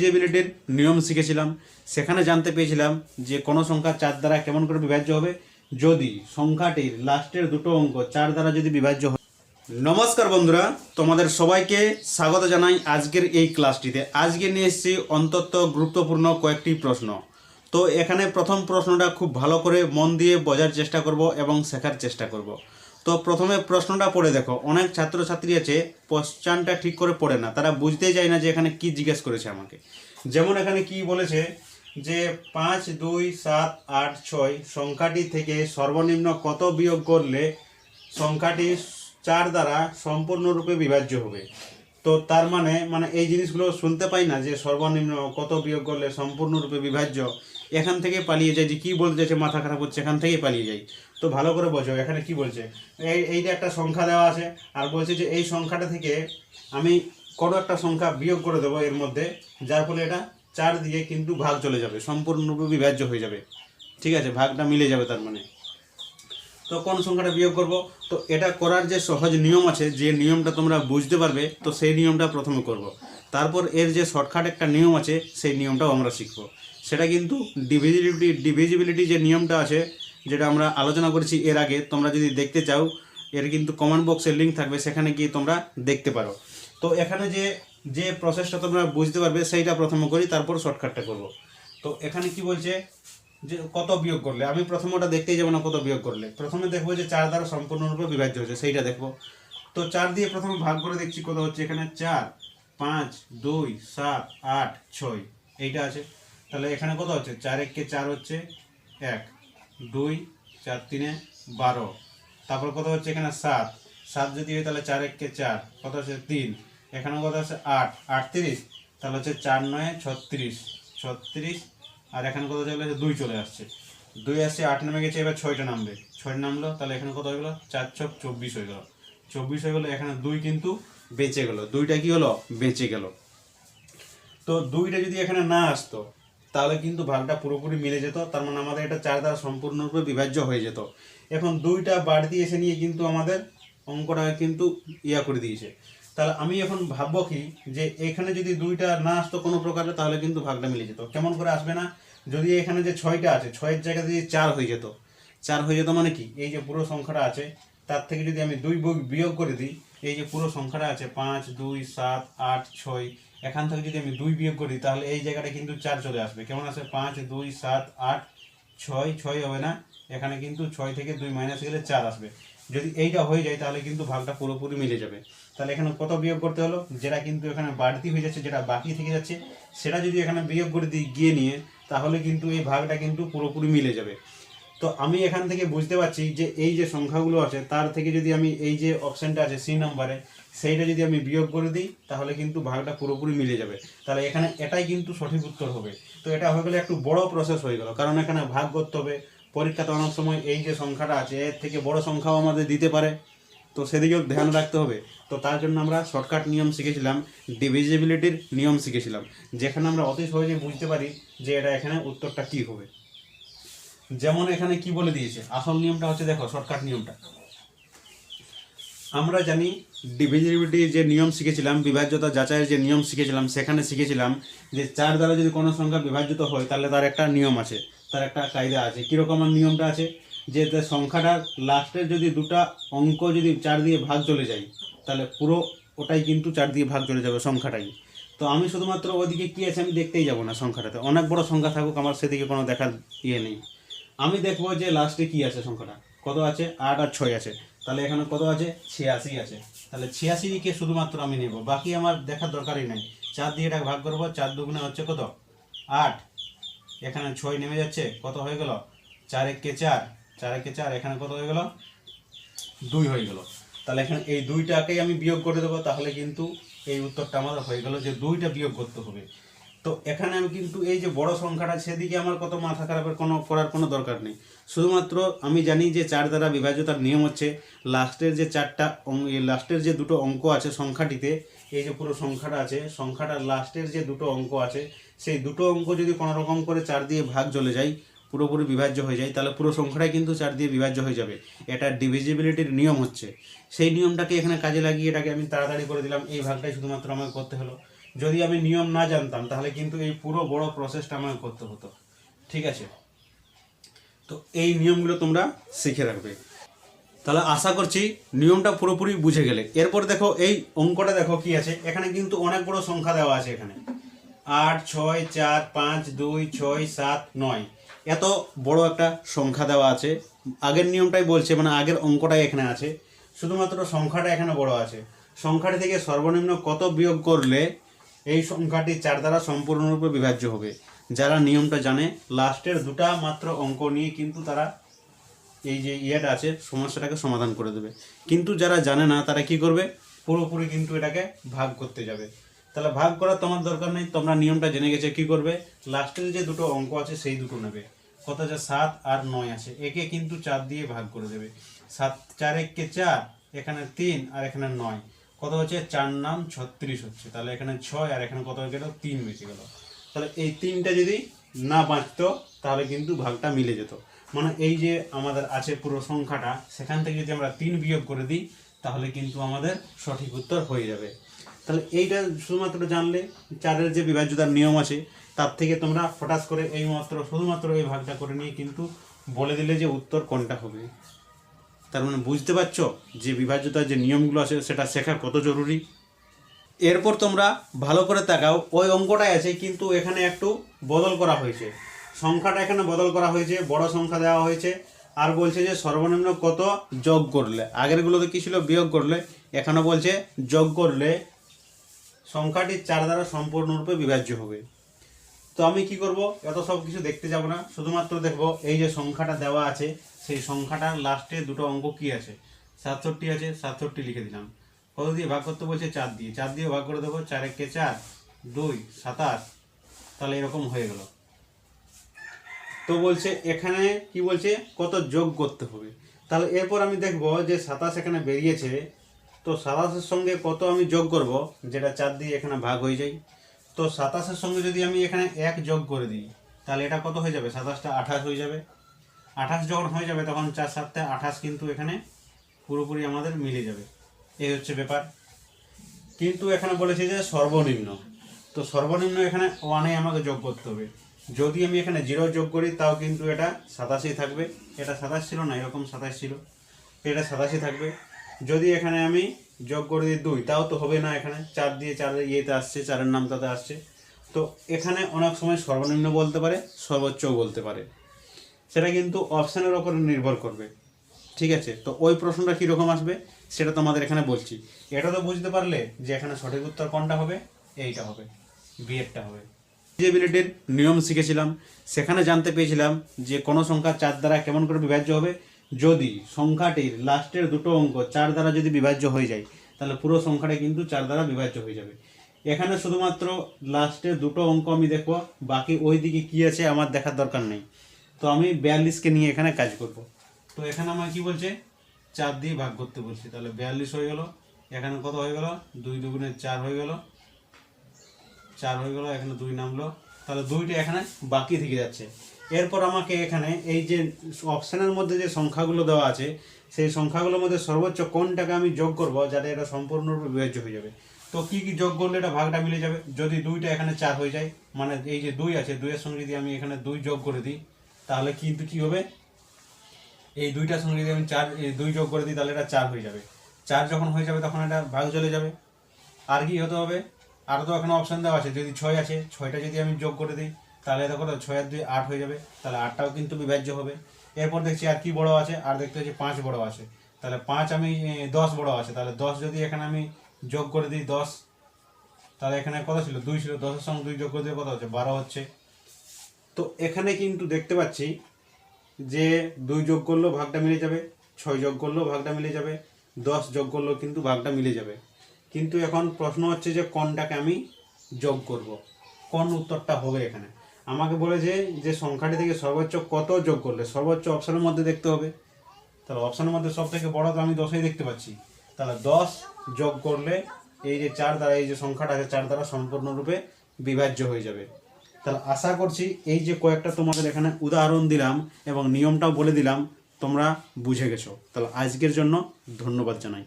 ডিভিজিবিলিটির নিয়ম শিখেছিলাম। সেখানে জানতে পেরেছিলাম যে কোনো সংখ্যা চার দ্বারা কেমন করে বিভাজ্য হবে। যদি সংখ্যাটির লাস্টের দুটো অঙ্ক চার দ্বারা যদি বিভাজ্য হয়। নমস্কার বন্ধুরা, তোমাদের সবাইকে স্বাগত জানাই আজকের এই ক্লাসটিতে। আজকে নিয়ে এসেছি অন্তত গুরুত্বপূর্ণ কয়েকটি প্রশ্ন। তো এখানে প্রথম প্রশ্নটা খুব ভালো করে মন দিয়ে বোঝার চেষ্টা করব এবং শেখার চেষ্টা করব। তো প্রথমে প্রশ্নটা পড়ে দেখো। অনেক ছাত্রছাত্রী আছে কোশ্চানটা ঠিক করে পড়ে না। তারা বুঝতেই চায় না যে এখানে কি জিজ্ঞেস করেছে আমাকে। যেমন এখানে কি বলেছে যে পাঁচ, দুই, সাত, আট, ছয় সংখ্যাটি থেকে সর্বনিম্ন কত বিয়োগ করলে সংখ্যাটি চার দ্বারা সম্পূর্ণরূপে বিভাজ্য হবে? তো তার মানে মানে এই জিনিসগুলো শুনতে পাই না যে সর্বনিম্ন কত বিয়োগ করলে সম্পূর্ণরূপে বিভাজ্য। এখান থেকে পালিয়ে যায় যে কী বলতে চাইছে, মাথা খারাপ হচ্ছে, এখান থেকেই পালিয়ে যায়। তো ভালো করে বোঝো, এখানে কি বলছে? এই এইটা একটা সংখ্যা দেওয়া আছে, আর বলছে যে এই সংখ্যাটা থেকে আমি কোনো একটা সংখ্যা বিয়োগ করে দেবো এর মধ্যে, যার ফলে এটা চার দিয়ে কিন্তু ভাগ চলে যাবে, সম্পূর্ণরূপে বিভাজ্য হয়ে যাবে। ঠিক আছে, ভাগটা মিলে যাবে তার মানে। তো কোন সংখ্যাটা বিয়োগ করব? তো এটা করার যে সহজ নিয়ম আছে, যে নিয়মটা তোমরা বুঝতে পারবে, তো সেই নিয়মটা প্রথমে করব। তারপর এর যে শর্টকাট একটা নিয়ম আছে, সেই নিয়মটাও আমরা শিখব। সেটা কিন্তু ডিভিজিবিলিটি ডিভিজিবিলিটি যে নিয়মটা আছে, যেটা আমরা আলোচনা করেছি এর আগে, তোমরা যদি দেখতে চাও, এর কিন্তু কমেন্ট বক্সের লিঙ্ক থাকবে, সেখানে গিয়ে তোমরা দেখতে পারো। তো এখানে যে যে প্রসেসটা তোমরা বুঝতে পারবে, সেইটা প্রথমে করি, তারপর শর্টকাটটা করব। তো এখানে কি বলছে? যে কত বিয়োগ করলে? আমি প্রথমে ওটা দেখতেই যাব না কত বিয়োগ করলে। প্রথমে দেখব যে চার দ্বারা সম্পূর্ণরূপে বিভাজ্য হয়েছে, সেইটা দেখব। তো চার দিয়ে প্রথমে ভাগ করে দেখছি কত হচ্ছে এখানে? চার, পাঁচ, দুই, সাত, আট, ছয়, এইটা আছে। তাহলে এখানে কত হচ্ছে? চার এককে চার হচ্ছে এক, দুই, চার তিনে বারো। তারপর কত হচ্ছে এখানে? সাত। সাত যদি হয় তাহলে চার এককে চার, কত হচ্ছে? তিন। এখানে কত হচ্ছে আট। আটত্রিশ, তাহলে হচ্ছে চার নয়, ছত্রিশ। ছত্রিশ আর এখানে কত চলে আসছে দুই চলে আসছে। দুই আসছে, আট নামে গেছে, এবার ছয়টা নামবে। ছয়টা নামলো, তাহলে এখানে কত হয়ে গেলো? চার ছক চব্বিশ হয়ে গেলো। চব্বিশ হয়ে গেলো, এখানে দুই কিন্তু বেঁচে গেলো। দুইটা কি হলো? বেঁচে গেল। তো দুইটা যদি এখানে না আসতো, তাহলে কিন্তু ভাগটা পুরোপুরি মিলে যেত। তার মানে আমাদের এটা চার দ্বারা সম্পূর্ণরূপে বিভাজ্য হয়ে যেত। এখন দুইটা বাড়তি এসে নিয়ে কিন্তু আমাদের অঙ্কটা কিন্তু ইয়া করে দিয়েছে। তাহলে আমি এখন ভাববো কি যে এখানে যদি দুইটা না আসতো কোনো প্রকারে, তাহলে কিন্তু ভাগটা মিলে যেত। কেমন করে আসবে না? যদি এখানে যে ছয়টা আছে, ছয়ের জায়গায় যদি চার হয়ে যেত, চার হয়ে যেত মানে কি? এই যে পুরো সংখ্যাটা আছে, তার থেকে যদি আমি দুই বিয়োগ করে দিই, এই যে পুরো সংখ্যাটা আছে, পাঁচ, দুই, সাত, আট, ছয়, এখান থেকে যদি আমি দুই বিয়োগ করি, তাহলে এই জায়গাটা কিন্তু চার চলে আসবে। কেমন আসবে পাঁচ, দুই, সাত, আট, ছয় ছয় হবে না? এখানে কিন্তু ছয় থেকে দুই মাইনাস গেলে চার আসবে। যদি এইটা হয়ে যায়, তাহলে কিন্তু ভাগটা পুরোপুরি মিলে যাবে। তাহলে এখানে কত বিয়োগ করতে হলো? যেটা কিন্তু এখানে বাড়তি হয়ে যাচ্ছে, যেটা বাকি থেকে যাচ্ছে, সেটা যদি এখানে বিয়োগ করে দিই গিয়ে নিয়ে, তাহলে কিন্তু এই ভাগটা কিন্তু পুরোপুরি মিলে যাবে। তো আমি এখান থেকে বুঝতে পারছি যে এই যে সংখ্যাগুলো আছে, তার থেকে যদি আমি এই যে অপশানটা আছে সি নাম্বারে সেইটা যদি আমি বিয়োগ করে দিই, তাহলে কিন্তু ভাগটা পুরোপুরি মিলে যাবে। তাহলে এখানে এটাই কিন্তু সঠিক উত্তর হবে। তো এটা হয়ে গেলে একটু বড় প্রসেস হয়ে গেল, কারণ এখানে ভাগ করতে হবে পরীক্ষাতে অনেক সময় এই যে সংখ্যাটা আছে, এর থেকে বড় সংখ্যাও আমাদের দিতে পারে। তো সেদিকেও ধ্যান রাখতে হবে। তো তার জন্য আমরা শর্টকাট নিয়ম শিখেছিলাম ডিভিজিবিলিটির নিয়ম শিখেছিলাম, যেখানে আমরা অতি সহজে বুঝতে পারি যে এটা এখানে উত্তরটা কি হবে। যেমন এখানে কি বলে দিয়েছে, আসল নিয়মটা হচ্ছে দেখো শর্টকাট নিয়মটা। আমরা জানি ডিভিজিবিলিটি যে নিয়ম শিখেছিলাম, বিভাজ্যতা যাচাইয়ের যে নিয়ম শিখেছিলাম, সেখানে শিখেছিলাম যে চার দ্বারা যদি কোনো সংখ্যা বিভাজ্যত হয়, তাহলে তার একটা নিয়ম আছে। তার একটা কায়দা আছে। কীরকম নিয়মটা আছে? যে তার সংখ্যাটার লাস্টের যদি দুটা অঙ্ক যদি চার দিয়ে ভাগ চলে যায়, তাহলে পুরো ওটাই কিন্তু চার দিয়ে ভাগ চলে যাবে সংখ্যাটাই। তো আমি শুধুমাত্র ওদিকে কী আছে আমি দেখতেই যাব না সংখ্যাটাতে। অনেক বড় সংখ্যা থাকুক, আমার সেদিকে কোনো দেখার ইয়ে নেই। আমি দেখব যে লাস্টে কি আছে সংখ্যাটা। কত আছে? আট আর ছয় আছে। তাহলে এখানে কত আছে? ছিয়াশি আছে। তাহলে ছিয়াশিকে শুধুমাত্র আমি নেব। বাকি আমার দেখার দরকারই নাই। চার দিয়ে এটা ভাগ করব, চার দুগুণে হচ্ছে কত? আট। এখানে ছয় নেমে যাচ্ছে, কত হয়ে গেল? চার একে চার চার একে চার, এখানে কত হয়ে গেল? দুই হয়ে গেল। তাহলে এখানে এই দুইটাকেই আমি বিয়োগ করে দেবো, তাহলে কিন্তু এই উত্তরটা আমাদের হয়ে গেল যে দুইটা বিয়োগ করতে হবে। তো এখানে আমি কিন্তু এই যে বড় সংখ্যাটা, সেদিকে আমার কত মাথা খারাপের কোনো করার কোনো দরকার নেই। শুধুমাত্র আমি জানি যে চার দ্বারা বিভাজ্যতার নিয়ম হচ্ছে, লাস্টের যে চারটা লাস্টের যে দুটো অঙ্ক আছে সংখ্যাটিতে, এই যে পুরো সংখ্যাটা আছে সংখ্যাটার লাস্টের যে দুটো অঙ্ক আছে, সেই দুটো অঙ্ক যদি কোনো রকম করে চার দিয়ে ভাগ চলে যায়, পুরোপুরি বিভাজ্য হয়ে যায়, তাহলে পুরো সংখ্যাটাই কিন্তু চার দিয়ে বিভাজ্য হয়ে যাবে। এটা ডিভিজিবিলিটির নিয়ম হচ্ছে। সেই নিয়মটাকে এখানে কাজে লাগিয়ে এটাকে আমি তাড়াতাড়ি করে দিলাম, এই ভাগটাই শুধুমাত্র আমাকে করতে হলো। যদি আমি নিয়ম না জানতাম, তাহলে কিন্তু এই পুরো বড় প্রসেসটা আমাকে করতে হতো। ঠিক আছে? তো এই নিয়মগুলো তোমরা শিখে রাখবে। তাহলে আশা করছি নিয়মটা পুরোপুরি বুঝে গেলে। এরপর দেখো এই অঙ্কটা দেখো কি আছে। এখানে কিন্তু অনেক বড় সংখ্যা দেওয়া আছে এখানে। আট, ছয়, চার, পাঁচ, দুই, ছয়, সাত, নয়। এত বড় একটা সংখ্যা দেওয়া আছে। আগের নিয়মটাই বলছে মানে আগের অঙ্কটাই এখানে আছে। শুধুমাত্র সংখ্যাটা এখানে বড় আছে। সংখ্যাটি থেকে সর্বনিম্ন কত বিয়োগ করলে এই সংখ্যাটি চার দ্বারা সম্পূর্ণরূপে বিভাজ্য হবে? যারা নিয়মটা জানে, লাস্টের দুটা মাত্র অঙ্ক নিয়ে কিন্তু তারা এই যে ইয়েটা আছে, সমস্যাটাকে সমাধান করে দেবে। কিন্তু যারা জানে না, তারা কি করবে? পুরোপুরি কিন্তু এটাকে ভাগ করতে যাবে। তাহলে ভাগ করার তোমার দরকার নেই, তোমরা নিয়মটা জেনে গেছে, কি করবে? লাস্টের যে দুটো অঙ্ক আছে, সেই দুটো নেবে। কত আছে সাত আর নয় আছে, একে কিন্তু চার দিয়ে ভাগ করে দেবে। সাত, চার এককে চার, এখানে তিন আর এখানে নয়। কত হচ্ছে? চার নাম ছত্রিশ হচ্ছে। তাহলে এখানে ছয় আর এখানে কত গেল? তিন বেঁচে গেল। তাহলে এই তিনটা যদি না বাঁচতো, তাহলে কিন্তু ভাগটা মিলে যেত। মানে এই যে আমাদের আছে পুরো সংখ্যাটা, সেখান থেকে যদি আমরা তিন বিয়োগ করে দিই, তাহলে কিন্তু আমাদের সঠিক উত্তর হয়ে যাবে। তাহলে এইটা শুধুমাত্র জানলে, চারের যে বিভাজ্যতার নিয়ম আছে, তার থেকে তোমরা ফটাস করে এই মাত্র শুধুমাত্র এই ভাগটা করে নিয়ে কিন্তু বলে দিলে যে উত্তর কোনটা হবে। তার মানে বুঝতে পারছ যে বিভাজ্যতার যে নিয়মগুলো আছে, সেটা শেখা কত জরুরি? এরপর তোমরা ভালো করে তাকাও। ওই অঙ্কটাই আছে, কিন্তু এখানে একটু বদল করা হয়েছে। সংখ্যাটা এখানে বদল করা হয়েছে, বড় সংখ্যা দেওয়া হয়েছে, আর বলছে যে সর্বনিম্ন কত যোগ করলে। আগেরগুলোতে কী ছিল? বিয়োগ করলে। এখানে বলছে যোগ করলে সংখ্যাটি চার দ্বারা সম্পূর্ণরূপে বিভাজ্য হবে। তো আমি কি করব? এত সব কিছু দেখতে যাব না। শুধুমাত্র দেখব এই যে সংখ্যাটা দেওয়া আছে, সেই সংখ্যাটার লাস্টে দুটো অঙ্ক কি আছে? সাতষট্টি আছে, সাতষট্টি লিখে দিলাম। কত দিয়ে ভাগ করতে বলছে চার দিয়ে? চার দিয়ে ভাগ করে দেবো, চার একে চার, দুই সাতাশ তাহলে এরকম হয়ে গেল। তো বলছে, এখানে কি বলছে? কত যোগ করতে হবে। তাহলে এরপর আমি দেখব যে সাতাশ এখানে বেরিয়েছে, তো সাতাশের সঙ্গে কত আমি যোগ করব? যেটা চার দিয়ে এখানে ভাগ হয়ে যায়। তো সাতাশের সঙ্গে যদি আমি এখানে এক যোগ করে দিই, তাহলে এটা কত হয়ে যাবে? সাতাশটা আঠাশ হয়ে যাবে। আঠাশ যখন হয়ে যাবে, তখন চার, সাতটা আঠাশ কিন্তু এখানে পুরোপুরি আমাদের মিলে যাবে। এই হচ্ছে ব্যাপার। কিন্তু এখানে বলেছে যে সর্বনিম্ন। তো সর্বনিম্ন এখানে ওয়ানে আমাকে যোগ করতে হবে। যদি আমি এখানে জিরো যোগ করি, তাও কিন্তু এটা সাতাশই থাকবে। এটা সাতাশ ছিল না, এরকম সাতাশ ছিল। এটা সাতাশই থাকবে। যদি এখানে আমি যোগ করে দিই দুই, তাও তো হবে না এখানে। চার দিয়ে চারের ইয়েতে আসছে, চারের নাম তাতে আসছে। তো এখানে অনেক সময় সর্বনিম্ন বলতে পারে, সর্বোচ্চও বলতে পারে। সেটা কিন্তু অপশানের ওপর নির্ভর করবে। ঠিক আছে? তো ওই প্রশ্নটা কীরকম আসবে সেটা তোমাদের এখানে বলছি। এটা তো বুঝতে পারলে যে এখানে সঠিক উত্তর কোনটা হবে? এইটা হবে। বিয়েরটা হবে। ডিজেবিলিটির নিয়ম শিখেছিলাম। সেখানে জানতে পেয়েছিলাম যে কোনো সংখ্যা চার দ্বারা কেমন করে বিভাজ্য হবে? যদি সংখ্যাটির লাস্টের দুটো অঙ্ক চার দ্বারা যদি বিভাজ্য হয়ে যায়, তাহলে পুরো সংখ্যাটা কিন্তু চার দ্বারা বিভাজ্য হয়ে যাবে। এখানে শুধুমাত্র লাস্টের দুটো অঙ্ক আমি দেখব, বাকি ওই দিকে কী আছে আমার দেখার দরকার নেই। তো আমি বিয়াল্লিশকে নিয়ে এখানে কাজ করব। তো এখানে আমার কি বলছে? চার দিয়ে ভাগ করতে বলছি। তাহলে বিয়াল্লিশ হয়ে গেল। এখানে কত হয়ে গেল? দুই দুগুণে চার হয়ে গেল। চার হয়ে গেল, এখানে দুই নামলো। তাহলে দুইটা এখানে বাকি থেকে যাচ্ছে। এরপর আমাকে এখানে এই যে অপশানের মধ্যে যে সংখ্যাগুলো দেওয়া আছে, সেই সংখ্যাগুলোর মধ্যে সর্বোচ্চ কোনটাকে আমি যোগ করব যাতে এটা সম্পূর্ণরূপে বিভাজ্য হয়ে যাবে? তো কি কি যোগ করলে এটা ভাগটা মিলে যাবে? যদি দুইটা এখানে চার হয়ে যায় মানে এই যে দুই আছে, দুইয়ের সঙ্গে যদি আমি এখানে দুই যোগ করে দিই, তাহলে কিন্তু কি হবে? এই দুইটা সঙ্গে যদি আমি চার দুই যোগ করে দিই, তাহলে এটা চার হয়ে যাবে। চার যখন হয়ে যাবে, তখন এটা ভাগ চলে যাবে। আর কি হতে হবে? আর তো এখানে অপশান দেওয়া আছে। যদি ছয় আছে, ছয়টা যদি আমি যোগ করে দিই, তাহলে দেখো ছয় আর দুই আট হয়ে যাবে। তাহলে আটটাও কিন্তু বিভাজ্য হবে। এরপর দেখছি আর কি বড় আছে, আর দেখতে হচ্ছে পাঁচ বড় আছে। তাহলে পাঁচ আমি দশ বড় আছে। তাহলে দশ যদি এখানে আমি যোগ করে দিই, দশ, তাহলে এখানে কত ছিল? দুই ছিল। দশের সঙ্গে দুই যোগ করে দিয়ে কত হচ্ছে? বারো হচ্ছে। তো এখানে কিন্তু দেখতে পাচ্ছি যে দুই যোগ করলেও ভাগটা মিলে যাবে, ছয় যোগ করলেও ভাগটা মিলে যাবে, দশ যোগ করলেও কিন্তু ভাগটা মিলে যাবে। কিন্তু এখন প্রশ্ন হচ্ছে যে কোনটাকে আমি যোগ করব। কোন উত্তরটা হবে এখানে? আমাকে বলেছে যে সংখ্যাটি থেকে সর্বোচ্চ কত যোগ করলে? সর্বোচ্চ অপশনের মধ্যে দেখতে হবে। তাহলে অপশানের মধ্যে সব থেকে বড় তো আমি দশই দেখতে পাচ্ছি। তাহলে দশ যোগ করলে এই যে চার দ্বারা, এই যে সংখ্যাটা আছে, চার দ্বারা সম্পূর্ণরূপে বিভাজ্য হয়ে যাবে। তাহলে আশা করছি এই যে কয়েকটা তোমাদের এখানে উদাহরণ দিলাম এবং নিয়মটাও বলে দিলাম, তোমরা বুঝে গেছো। তাহলে আজকের জন্য ধন্যবাদ জানাই।